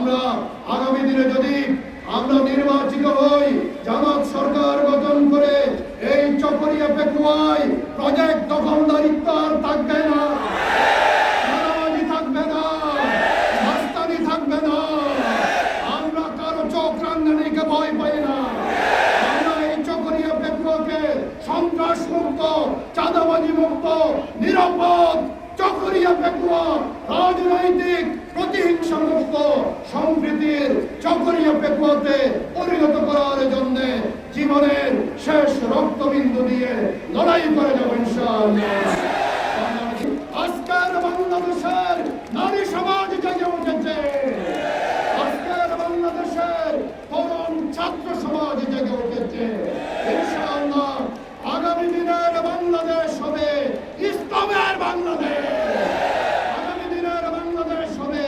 আমরা আগামী দিনে যদি আমরা নির্বাচিত হই, জামাত সরকার গঠন করে এই চকরিয়া পেকুয়ায় প্রজেক্ট দখলদারিত্ব আর থাকবে না। থাকবে না। থাকবে না। আমরা কারও ভয় পাই না। আমরা এই সন্ত্রাস মুক্ত চাঁদাবাজি মুক্ত নিরাপদ চকরিয়া পেকুয়া রাজনৈতিক প্রতিহিংসা মুক্ত সম্প্রীতির চকরিয়া পেকুয়াতে পরিণত করার জন্য জীবনের শেষ রক্তবিন্দু দিয়ে লড়াই করে যাব ইনশাআল্লাহ আজকের বাংলাদেশের নারী সমাজ জেগে উঠেছে আজকের বাংলাদেশের তরুণ ছাত্র সমাজ জেগে উঠেছে ইনশাআল্লাহ আগামী দিনের বাংলাদেশ হবে ইসলামের বাংলাদেশ আগামী দিনের বাংলাদেশ হবে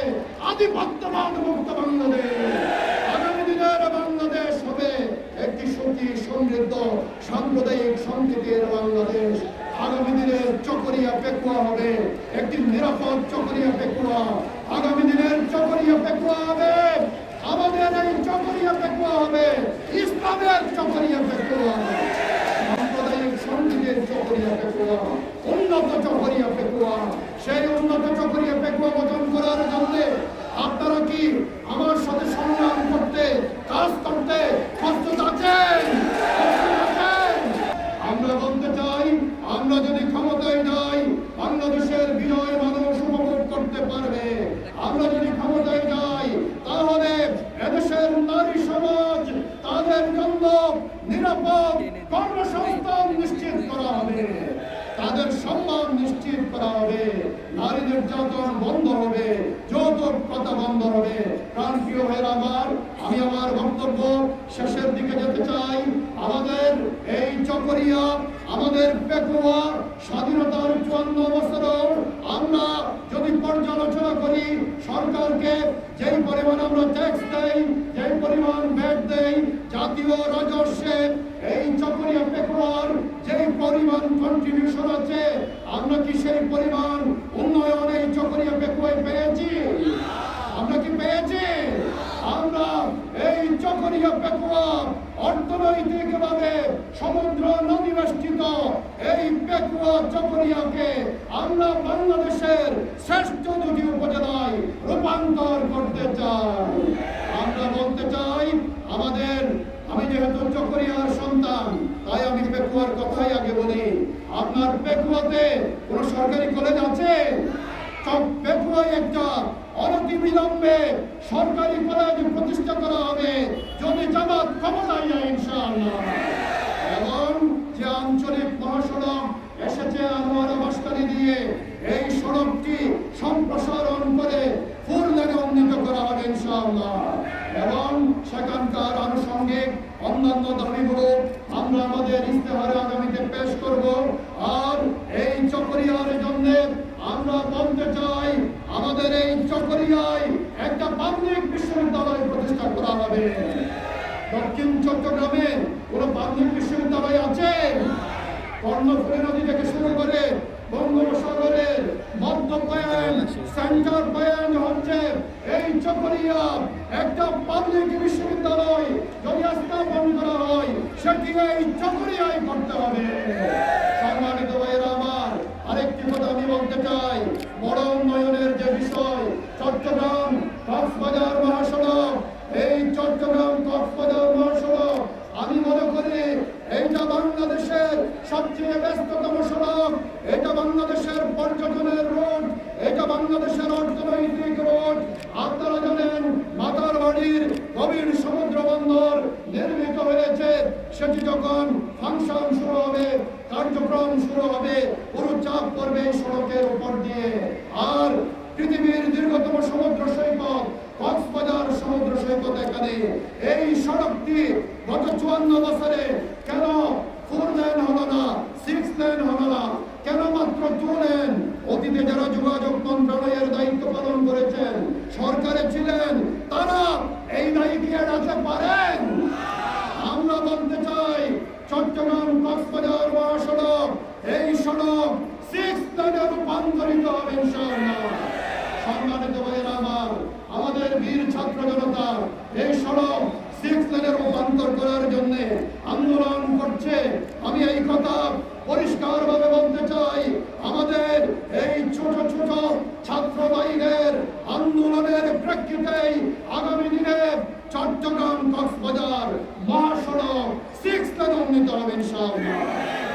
আধিপত্যবাদ মুক্ত বাংলাদেশ আগামী দিনের বাংলাদেশ হবে একটি সুখী সমৃদ্ধ সাম্প্রদায়িক সম্প্রীতির বাংলাদেশ আগামী দিনের চকরিয়া পেকুয়া হবে। একটি নিরাপদ চকরিয়া পেকুয়া আগামী দিনের চকরিয়া পেকুয়া হবে। আমাদের এই চকরিয়া পেকুয়া হবে। ইসলামের চকরিয়া পেকুয়া সাম্প্রদায়িক সম্প্রীতির চকরিয়া পেকুয়া উন্নত চকরিয়া পেকুয়া সেই উন্নত চকরিয়া পেকুয়া গঠন করার জন্য আপনারা কি আমার সাথে সংগ্রাম করতে কাজ করতে প্রস্তুত আছেন প্রস্তুত আছেন আমরা বলতে চাই আমরা যদি ক্ষমতায় যাই বাংলাদেশের বিজয় মানুষ উপভোগ করতে পারবে আমরা যদি ক্ষমতায় যাই তাহলে এদেশের নারী সমাজ তাদের জন্য নিরাপদ কর্মসংস্থান নিশ্চিত করা হবে তাদের সম্মান নিশ্চিত করা হবে। নারী নির্যাতন বন্ধ হবে, যৌতুক প্রথা বন্ধ হবে। প্রাণ প্রিয় ভাইয়ের আমার, আমি আমার বক্তব্য শেষের দিকে যেতে চাই। আমাদের এই চকরিয়া, আমাদের পেকুয়া স্বাধীনতার চুয়ান্ন বছর আমরা যদি পর্যালোচনা করি, সরকারকে যেই পরিমাণ আমরা ট্যাক্স দেই, যেই পরিমাণ ভ্যাট দেই, জাতীয় রাজস্বে এই চকরিয়া পেকুয়ার যেই পরিমাণ কন্ট্রিবিউশন আছে আমরা কি সেই পরিমাণ উন্নয়ন এই চকরিয়া পেকুয়ায় পেয়েছি আমরা কি পেয়েছি আমরা এই চকরিয়া পেকুয়া অর্থনৈতিকভাবে সমুদ্র নদী বেষ্টিত এই পেকুয়া চকরিয়াকে আমরা বাংলাদেশের শ্রেষ্ঠ দুটি উপজেলায় রূপান্তর করতে চাই। আমরা বলতে চাই, আমাদের, আমি যেহেতু চকরিয়ার সন্তান, তাই আমি পেকুয়ার কথাই আপনার পেকুয়াতে কোনো সরকারি কলেজ আছে? সব পেপুয়ায় একটা অনতি বিলম্বে সরকারি কলেজ প্রতিষ্ঠা করা হবে যদি জামাত ক্ষমতায় যায় ইনশাআল্লাহ এবং যে আঞ্চলিক মহাসড়ক এসেছে আনোয়ারা বাসকারি দিয়ে এই সড়কটি সম্প্রসারণ করে ফুল লেনে উন্নীত করা হবে ইনশাআল্লাহ এবং সেখানকার আনুষঙ্গিক অন্যান্য দাবিগুলো আমরা আমাদের ইস্তেহারে আগামীতে পেশ করব আর এই চকরিয়ার জন্য আমরা বলতে চাই, আমাদের এই চকরিয়ায় একটা পাবলিক বিশ্ববিদ্যালয় প্রতিষ্ঠা করা হবে। দক্ষিণ চট্টগ্রামে কোনো পাবলিক বিশ্ববিদ্যালয় আছে? কর্ণফুলী নদী থেকে শুরু করে বঙ্গোপসাগরের মধ্য পয়েন্ট সেন্টার পয়েন্ট এই চকরিয়া একটা পাবলিক বিশ্ববিদ্যালয় যদি স্থাপন করা হয়, সেটি এই চকরিয়ায় করতে হবে। সম্মানিত ভাইয়েরা আমার আরেকটি কথা আমি বলতে চাই। বড় উন্নয়নের যে বিষয়, চট্টগ্রাম কক্সবাজার মহাসড়ক, এই চট্টগ্রাম কক্সবাজার মহাসড়ক আমি মনে করি এইটা বাংলাদেশের সবচেয়ে ব্যস্ততম সড়ক এটা বাংলাদেশের পর্যটনের রোড এটা বাংলাদেশের অর্থনৈতিক রোড আপনারা জানেন মাতার বাড়ির গভীর সমুদ্র বন্দর নির্মিত হয়েছে সেটি যখন ফাংশন শুরু হবে কার্যক্রম শুরু হবে পুরো চাপ পড়বে এই সড়কের উপর দিয়ে আর পৃথিবীর দীর্ঘতম সমুদ্র সৈকত কক্সবাজার সমুদ্র সৈকত এখানে। এই সড়কটি গত চুয়ান্ন বছরে কেন ফোর লেন হলো না সিক্স লেন হলো না কেন মাত্র টু লেন অতীতে যারা যোগাযোগ মন্ত্রণালয়ের দায়িত্ব পালন করেছেন সরকারে ছিলেন তারা এই দায়িত্ব এড়াতে পারেন আমরা বলতে চাই চট্টগ্রাম কক্সবাজার মহাসড়ক এই সড়ক সিক্স লেনে রূপান্তরিত হবে ইনশাআল্লাহ সম্মানিত ভাইয়েরা আমার আমাদের বীর ছাত্র ছাত্র জনতা এই সড়ক সিক্স লেনের রূপান্তর করার জন্য আন্দোলন করছে আমি এই কথা পরিষ্কারভাবে বলতে চাই আমাদের এই ছোট ছোট ছাত্র ভাইদের আন্দোলনের প্রেক্ষিতেই আগামী দিনে চট্টগ্রাম কক্সবাজার মহাসড়ক সিক্স লেন উন্নীত হবে ইনশাআল্লাহ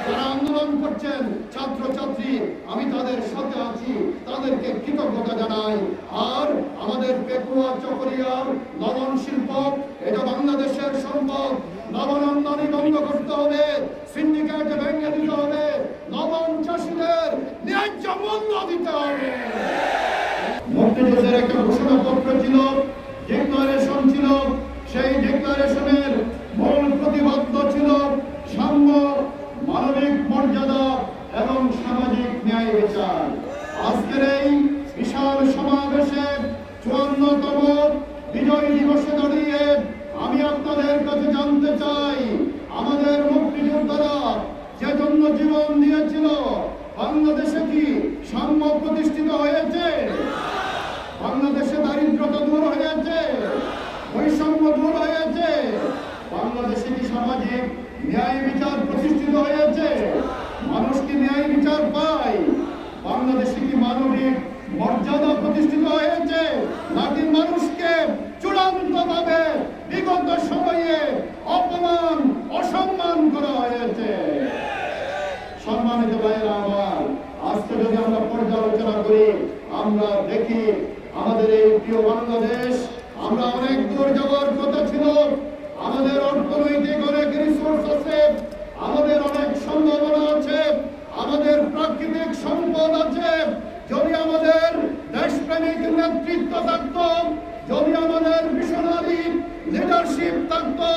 যারা আন্দোলন করছেন ছাত্র ছাত্রী আমি তাদের সাথে আছি, তাদেরকে কৃতজ্ঞতা জানাই। আর আমাদের পেকুয়া চকরিয়ার লবণ শিল্প, এটা বাংলাদেশের সম্পদ। লবণ আমদানি বন্ধ করতে হবে সিন্ডিকেট ভেঙে দিতে হবে। লবণ চাষীদের ন্যায্য মূল্য দিতে হবে। মুক্তিযুদ্ধের একটা ঘোষণাপত্র ছিল ডিক্লারেশন ছিল। সেই ডিক্লারেশনের মূল প্রতিবদ্ধ ছিল সাম্য মানবিক মর্যাদা এবং সামাজিক ন্যায় আজকের এই বিশাল সমাবেশে চুয়ান্নতম বিজয় দিবসে দাঁড়িয়ে আমি আপনাদের কাছে জানতে চাই, আমাদের মুক্তিযোদ্ধারা যে জন্য জীবন দিয়েছিল, বাংলাদেশে কি সাম্য প্রতিষ্ঠিত হয়েছে? বাংলাদেশে দারিদ্রতা দূর হয়েছে? বৈষম্য দূর হয়েছে? বাংলাদেশে কি সামাজিক ন্যায় বিচার প্রতিষ্ঠিত হয়েছে? মানুষ কি ন্যায় বিচার পায়? বাংলাদেশে কি মানবিক মর্যাদা প্রতিষ্ঠিত হয়েছে? নাকি মানুষকে চূড়ান্ত ভাবে বিগত সময়ে অপমান, অসম্মান করা হয়েছে? সম্মানিত ভাইয়েরা আমার, আজকে যদি আমরা পর্যালোচনা করি, আমরা দেখি আমাদের এই প্রিয় বাংলাদেশ, আমরা অনেক দূর যাওয়ার কথা ছিল। আমাদের অর্থনৈতিক অনেক রিসোর্স আছে। আমাদের অনেক সম্ভাবনা আছে। আমাদের প্রাকৃতিক সম্পদ আছে। যদি আমাদের দেশপ্রেমিক নেতৃত্ব থাকত, যদি আমাদের মিশনারি লিডারশিপ থাকতো,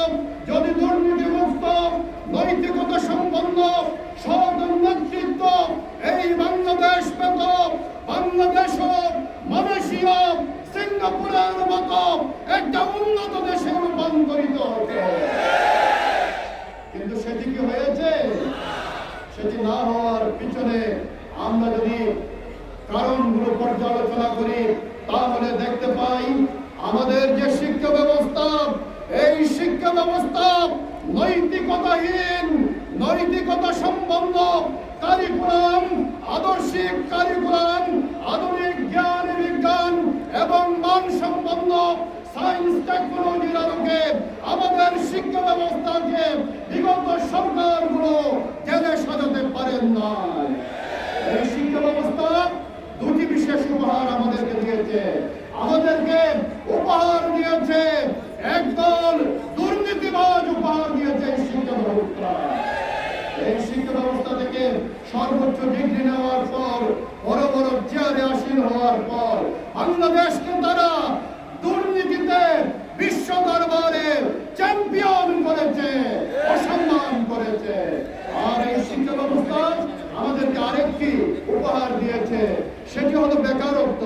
যদি দুর্নীতি মুক্ত নৈতিকতা সম্পন্ন সৎ নেতৃত্ব এই বাংলাদেশ পেত বাংলাদেশ মালয়েশিয়া, সিঙ্গাপুরের মতো একটা উন্নত দেশে রূপান্তরিত হতো কিন্তু সেটি কি হয়েছে সেটি না হওয়ার পিছনে আমরা যদি কারণগুলো পর্যালোচনা করি, তাহলে দেখতে পাই আমাদের যে শিক্ষা ব্যবস্থা, এই শিক্ষা ব্যবস্থা নৈতিকতাহীন, নৈতিকতা সম্পন্ন কারিকুলাম আদর্শিক কারিকুলাম আধুনিক জ্ঞান, বিজ্ঞান এবং মান সম্পন্ন সায়েন্স টেকনোলজির আলোকে আমাদের শিক্ষা ব্যবস্থাকে বিগত সরকারগুলো জেলে সাজাতে পারেন না এই শিক্ষা ব্যবস্থা দুটি বিশেষ উপহার আমাদেরকে দিয়েছে আমাদেরকে উপহার দিয়েছে। একদল দুর্নীতিবাজ উপহার দিয়েছে এই শিক্ষা ব্যবস্থা। এই শিক্ষা ব্যবস্থা থেকে সর্বোচ্চ ডিগ্রি নেওয়ার পর, বড় বড় চেয়ারে আসীন হওয়ার পর বাংলাদেশকে তারা দুর্নীতিতে বিশ্ব দরবারে চ্যাম্পিয়ন করেছে, অসম্মান করেছে। আর এই শিক্ষা ব্যবস্থা আমাদেরকে আরেকটি উপহার দিয়েছে, সেটি হলো বেকারত্ব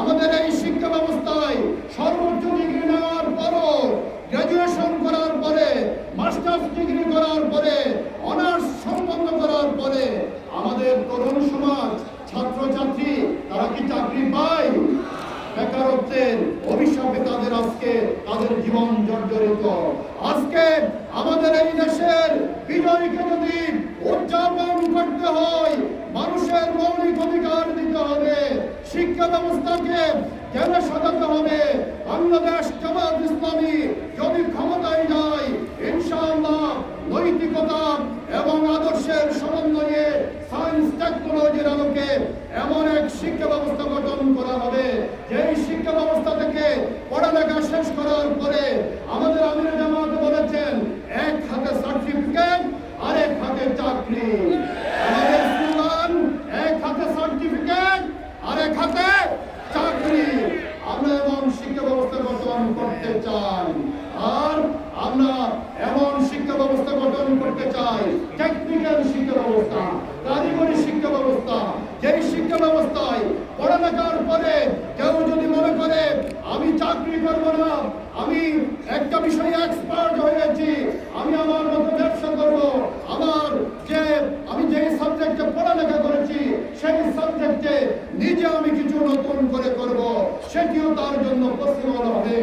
আমাদের এই শিক্ষা ব্যবস্থায় সর্বোচ্চ ডিগ্রি নেওয়ার পরও গ্রাজুয়েশন করার পরে মাস্টার্স ডিগ্রি করার পরে অনার্স সম্পন্ন করার পরে আমাদের তরুণ সমাজ ছাত্রছাত্রী তারা কি চাকরি পায় বেকারত্বের অভিশাপে তাদের আজকে তাদের জীবন জর্জরিত আজকে আমাদের এই দেশের বিজয়কে যদি উদযাপন করতে হয়। মানুষের মৌলিক অধিকার দিতে হবে। শিক্ষা ব্যবস্থাকে জেলে সাজাতে হবে। বাংলাদেশ জামাত ইসলামী যদি ক্ষমতায় যায়, ইনশাআল্লাহ নৈতিকতা এবং আদর্শের সমন্বয়ে সায়েন্স টেকনোলজির আলোকে এমন এক শিক্ষা ব্যবস্থা গঠন করা হবে যেই শিক্ষা ব্যবস্থা থেকে পড়ালেখা শেষ করার পরে আমাদের আমির জামাত বলেছেন এক হাতে সার্টিফিকেট আরেক হাতে চাকরি আমাদের স্লোগান এক হাতে সার্টিফিকেট আরেক হাতে চাকরি আমরা এমন শিক্ষা ব্যবস্থা গঠন করতে চাই। আর আমরা এমন শিক্ষা ব্যবস্থা গঠন করতে চাই টেকনিক্যাল শিক্ষা ব্যবস্থা, কারিগরি শিক্ষা ব্যবস্থা। যেই শিক্ষা ব্যবস্থায় পড়ালেখার পরে কেউ যদি মনে করে, আমি চাকরি করব না, আমি একটা বিষয়ে এক্সপার্ট হয়েছি আমি আমার মতো ব্যবসা করব আমার যে আমি যেই সাবজেক্টে পড়ালেখা করেছি সেই সাবজেক্টে নিজে আমি কিছু নতুন করে করব সেটিও তার জন্য পসিবল হবে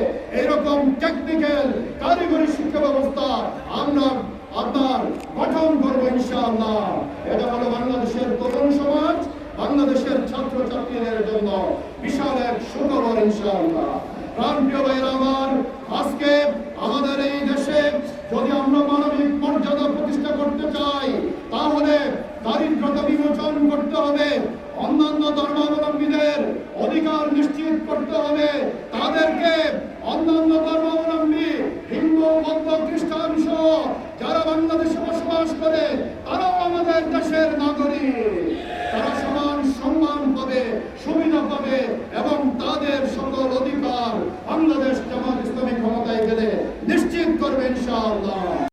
প্র্যাকটিক্যাল কারিগরি শিক্ষা ব্যবস্থা আমরা আপনার গঠন করব ইনশাআল্লাহ এটা হলো বাংলাদেশের তরুণ সমাজ বাংলাদেশের ছাত্র ছাত্রীদের জন্য বিশাল এক সুখবর প্রাণপ্রিয় ভাইয়েরা আমার, আজকে আমাদের এই দেশে যদি আমরা মানবিক মর্যাদা প্রতিষ্ঠা করতে চাই, তাহলে দারিদ্রতা বিমোচন করতে হবে, অন্যান্য ধর্মাবলম্বীদের অধিকার নিশ্চিত করতে হবে, তাদেরকে অন্যান্য ধর্মাবলম্বী, হিন্দু, বৌদ্ধ, খ্রিস্টান সহ যারা বাংলাদেশে বসবাস করে, তারাও আমাদের দেশের নাগরিক।